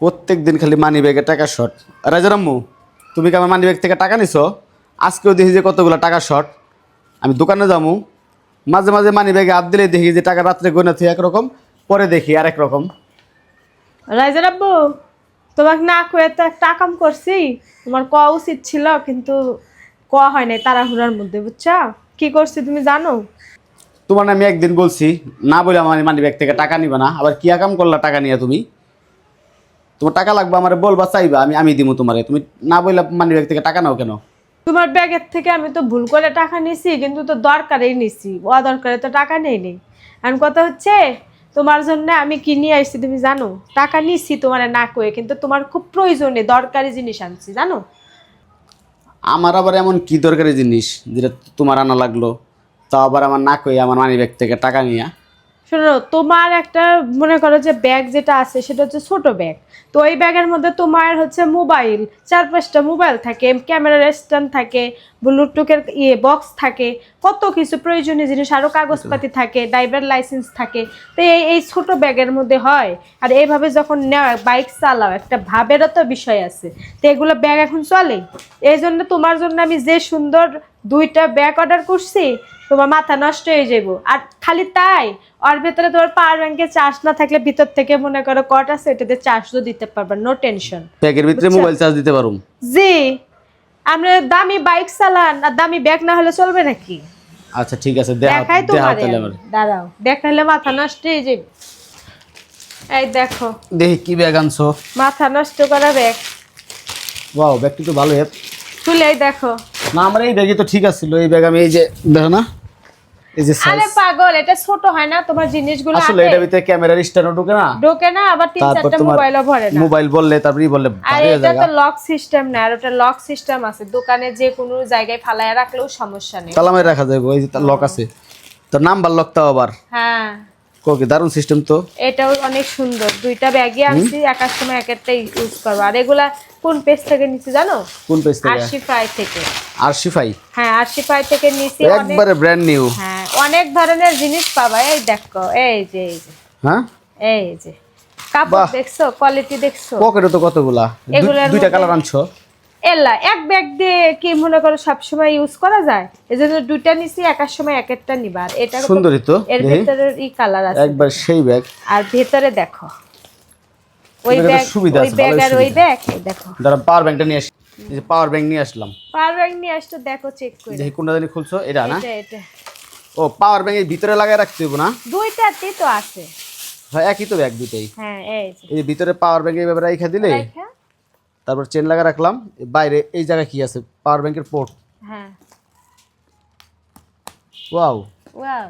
প্রত্যেক দিন খালি মানি ব্যাগে টাকা শর্ট রাজারাম্মু তুমি কি আমার মানি ব্যাগ থেকে টাকা নিছো? আজকেও দেখি যে কতগুলো টাকা শর্ট আমি দোকানে যাব মাঝে মাঝে মানি ব্যাগে হাত দিলে দেখি যে টাকা রাত্রে গয়না থেকে একরকম পরে দেখি আরেক রকম রাইজার আব্বু তোমাকে না কয়ে তো একটা কাম করছি। তোমার ক উচিত ছিল কিন্তু ক হয় নাই তাড়াহুড়ার মধ্যে বুঝছ? কি করছি তুমি জানো? তোমার আমি একদিন বলছি না বলে আমার মানি ব্যাগ থেকে টাকা নিবে না। আবার কি কাম করলা টাকা নিয়ে তুমি? তোমার টাকা লাগবে আমার বলবা চাইবা আমি আমি দিব তোমারে। তুমি না বললে মানি ব্যাগ থেকে টাকা নাও কেন? তোমার ব্যাগের থেকে আমি তো ভুল করে টাকা নিছি কিন্তু তো দরকারেই নিছি। ও দরকারে তো টাকা নেই নেই। এখন কথা হচ্ছে তোমার জন্য আমি কি নিয়ে আসছি তুমি জানো? টাকা নিছি তোমার না কয়ে কিন্তু তোমার খুব প্রয়োজনে দরকারি জিনিস আনছি জানো? আমার আবার এমন কি দরকারি জিনিস যেটা তোমার আনা লাগল? তা আবার আমার না কই আমার মানি ব্যাগ থেকে টাকা নিয়ে। শোনো, তোমার একটা মনে করো যে ব্যাগ যেটা আছে, সেটা হচ্ছে ছোট ব্যাগ তো ওই ব্যাগের মধ্যে তোমার হচ্ছে মোবাইল চার পাঁচটা মোবাইল থাকে ক্যামেরার স্ট্যান্ড থাকে ব্লুটুথের ইয়ে বক্স থাকে, কত কিছু প্রয়োজনীয় জিনিস আরও কাগজপাতি থাকে ড্রাইভার লাইসেন্স থাকে। তো এই এই ছোট ব্যাগের মধ্যে হয়। আর এইভাবে যখন নেওয়া বাইক চালাও, একটা ভাবেরও তো বিষয় আছে। তো এগুলো ব্যাগ এখন চলে এই জন্য তোমার জন্য আমি যে সুন্দর দুইটা ব্যাগ অর্ডার করছি তোমার মাথা নষ্ট হয়ে যাব আর খালি তাই ওর ভেতরে তোমার পাওয়ার ব্যাংকে চার্জ না থাকলে ভিতর থেকে মনে করো কট আছে এটাতে চার্জও দিতে পারবা নো টেনশন ব্যাগের ভিতরে মোবাইল চার্জ দিতে পারো জি আমরা দামি বাইক চালান আর দামি ব্যাগ না হলে চলবে নাকি? আচ্ছা ঠিক আছে দেখা দেখাই তো দাঁড়াও দেখাইলে মাথা নষ্ট হয়ে যাবে এই দেখো। দেখি কি ব্যাগ আনছো? মাথা নষ্ট করা ব্যাগ ওয়াও ব্যাগটি তো ভালো এপ দেখো। না আমার এই ব্যাগই তো ঠিক আছিল এই ব্যাগ আমি এই যে দেখো না এই যে আরে পাগল এটা ছোট হয় না তোমার জিনিসগুলো আসলে এটা ভিতরে ক্যামেরার স্ট্যান্ডও ঢোকে না। ঢোকে না আবার তিন চারটা মোবাইলও ভরে না। মোবাইল বললে তারপরে বললে আর এটা তো লক সিস্টেম না আর ওটা লক সিস্টেম আছে। দোকানে যে কোনো জায়গায় ফালায় রাখলেও সমস্যা নেই। তালামে রাখা যাবে ওই যে লক আছে। তো নাম্বার লক তাও আবার। হ্যাঁ। কোকে দারুণ সিস্টেম তো। এটাও অনেক সুন্দর। দুইটা আনছি একার সময় এক ইউজ করব। আর এগুলা কোন পেজ থেকে নিচ্ছি জানো? কোন পেজ থেকে? আশি ফ্রাই থেকে। আরশিফাই? হ্যাঁ আশি ফ্রাই থেকে অনেক একবারে ব্র্যান্ড নিউ হ্যাঁ অনেক ধরনের জিনিস পাবা। এই দেখো এই যে এই যে। হ্যাঁ? এই যে। কাপড় দেখছ? কোয়ালিটি দেখছ? পকেটে তো কতগুলা? দুইটা কালার আনছো। এলা এক ব্যাগ দিয়ে কি মনে করো সবসময় ইউজ করা যায়? এই জন্য দুইটা নিছি একার সময় এক একটা নিবার এটা সুন্দরই তো এর। ভেতরে ই কালার আছে। একবার সেই ব্যাগ আর ভেতরে দেখো। ওই ব্যাগ সুবিধা ওই আছে, ব্যাগ আর ওই ব্যাগ এই দেখো। দাঁড়া পাওয়ার ব্যাংকটা নিয়ে আসি। এই যে পাওয়ার ব্যাংক নিয়ে আসলাম। পাওয়ার ব্যাগ নিয়ে আসতো দেখো চেক করে। দেখি কোনটা জানি খুলছো এটা না? এটা এটা। ও পাওয়ার ব্যাংক এর ভিতরে লাগাই রাখতে হবে না? দুইটা দুইটাতেই তো আছে। হ্যাঁ একই তো ব্যাগ দুইটাই। হ্যাঁ এই যে। এই ভিতরে পাওয়ার ব্যাংক এইভাবে রেখে দিলে? রাইখা? তারপর চেন লাগা রাখলাম। বাইরে এই জায়গায় কি আছে? পাওয়ার ব্যাংকের পোর্ট হ্যাঁ। ওয়াও ওয়াও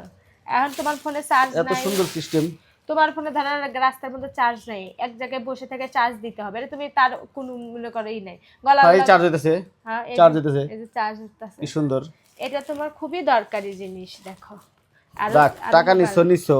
এখন তোমার ফোনে চার্জ নাই এত সুন্দর সিস্টেম তোমার ফোনে ধরো রাস্তার মধ্যে চার্জ নাই। এক জায়গায় বসে থেকে চার্জ দিতে হবে। এটা তুমি তার কোনো মনে করেই নাই। গলা গলা- চার্জ হইতেছে হ্যাঁ, চার্জ হইতেছে এই যে চার্জ হইতাছে কি সুন্দর। এটা তোমার খুবই দরকারি জিনিস দেখো। আর টাকা নিছো নিছো।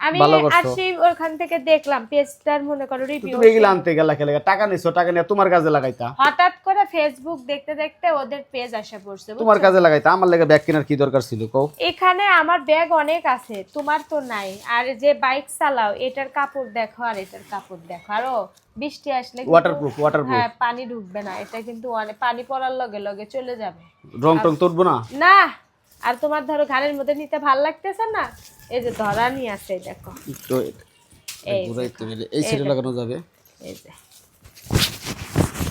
আমি আসি ওখান থেকে দেখলাম পেজটার মনে করো রিভিউ তুমি এগুলো আনতে গেলা খেলে টাকা নিছো টাকা নিয়ে তোমার কাজে লাগাইতা। হঠাৎ করে ফেসবুক দেখতে দেখতে ওদের পেজ আসা পড়ছে তোমার কাজে লাগাইতা আমার লাগে ব্যাগ কেনার কি দরকার ছিল কও? এখানে আমার ব্যাগ অনেক আছে তোমার তো নাই। আর যে বাইক চালাও এটার কাপড় দেখো আর এটার কাপড় দেখো। আরও বৃষ্টি আসলে ওয়াটারপ্রুফ ওয়াটারপ্রুফ হ্যাঁ পানি ঢুকবে না এটা কিন্তু অনেক পানি পড়ার লগে লগে চলে যাবে। রং টং তুলবো না? না আর তোমার ধরো ঘাড়ের মধ্যে নিতে ভালো লাগতেছে না? এই যে ধরা নিয়ে আছে দেখো। একটু এই সাইডে লাগানো যাবে। এই যে।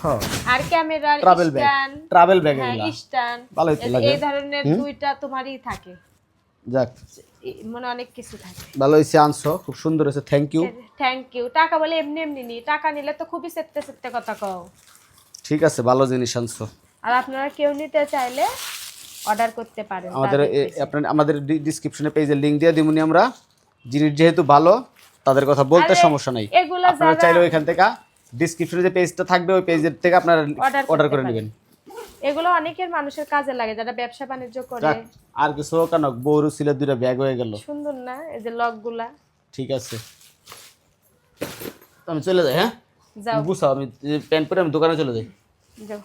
হ্যাঁ। আর ক্যামেরার ট্রাভেল ব্যাগ ট্রাভেল ব্যাগ হ্যাঁ এগুলা। স্ট্যান্ড। ভালোই তো লাগে। এই ধরনের দুইটা তোমারই থাকে। যাক। মানে অনেক কিছু থাকে। ভালো হয়েছে আনছো। খুব সুন্দর হয়েছে থ্যাংক ইউ থ্যাংক ইউ টাকা বলে এমনি এমনি নি। টাকা নিলে তো খুবই কথা কও। ঠিক আছে ভালো জিনিস আনছো। আর আপনারা কেউ নিতে চাইলে অর্ডার করতে পারেন আমাদের আপনার আমাদের ডিসক্রিপশনে পেজে লিংক দিয়ে দিবনি আমরা। জিনিস যেহেতু ভালো তাদের কথা বলতে সমস্যা নাই। আপনারা চাইলে ওইখান থেকে ডিসক্রিপশনে যে পেজটা থাকবে ওই পেজের থেকে আপনারা অর্ডার করে নেবেন। এগুলো অনেকের মানুষের কাজে লাগে যারা ব্যবসা বাণিজ্য করে। আর কিছু কেন বৌরু ছিল দুইটা ব্যাগ হয়ে গেল। সুন্দর না এই যে লকগুলা ঠিক আছে। আমি চলে যাই হ্যাঁ? যাও। বুঝাও আমি প্যান্ট পরে আমি দোকানে চলে যাই। যাও।